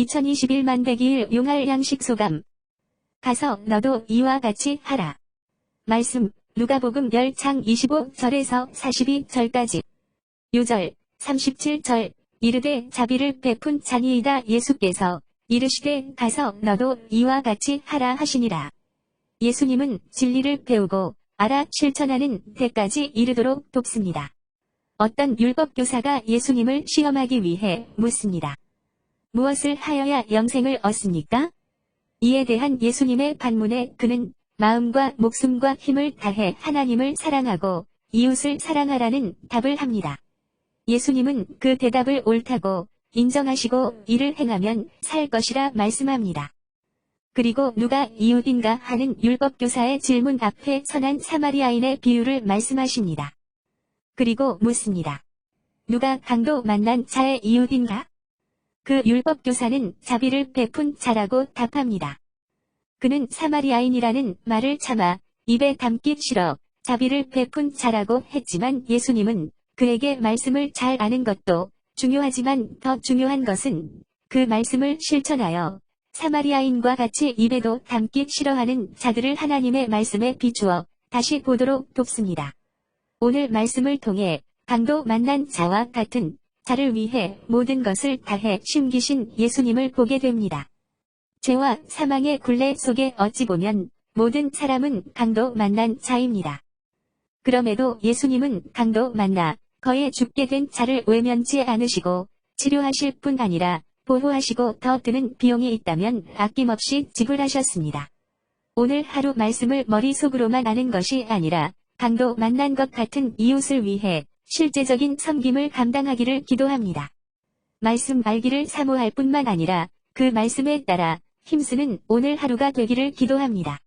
2021만 100일 용할 양식 소감. 가서 너도 이와 같이 하라. 말씀 누가복음 10창 25절에서 42절까지. 요절 37절 이르되 자비를 베푼 자니이다 예수께서 이르시되 가서 너도 이와 같이 하라 하시니라. 예수님은 진리를 배우고 알아 실천하는 데까지 이르도록 돕습니다. 어떤 율법교사가 예수님을 시험하기 위해 묻습니다. 무엇을 하여야 영생을 얻습니까? 이에 대한 예수님의 반문에 그는 마음과 목숨과 힘을 다해 하나님을 사랑하고 이웃을 사랑하라는 답을 합니다. 예수님은 그 대답을 옳다고 인정하시고 이를 행하면 살 것이라 말씀합니다. 그리고 누가 이웃인가 하는 율법교사의 질문 앞에 선한 사마리아인의 비유를 말씀하십니다. 그리고 묻습니다. 누가 강도 만난 자의 이웃인가? 그 율법교사는 자비를 베푼 자라고 답합니다. 그는 사마리아인이라는 말을 참아 입에 담기 싫어 자비를 베푼 자라고 했지만 예수님은 그에게 말씀을 잘 아는 것도 중요하지만 더 중요한 것은 그 말씀을 실천하여 사마리아인과 같이 입에도 담기 싫어하는 자들을 하나님의 말씀에 비추어 다시 보도록 돕습니다. 오늘 말씀을 통해 강도 만난 자와 같은 자를 위해 모든 것을 다해 심기신 예수님을 보게 됩니다. 죄와 사망의 굴레 속에 어찌 보면 모든 사람은 강도 만난 자입니다. 그럼에도 예수님은 강도 만나 거에 죽게 된 자를 외면치 않으시고 치료하실 뿐 아니라 보호하시고 더 드는 비용이 있다면 아낌없이 지불하셨습니다. 오늘 하루 말씀을 머릿속으로만 아는 것이 아니라 강도 만난 것 같은 이웃을 위해 실제적인 섬김을 감당하기를 기도합니다. 말씀 알기를 사모할 뿐만 아니라 그 말씀에 따라 힘쓰는 오늘 하루가 되기를 기도합니다.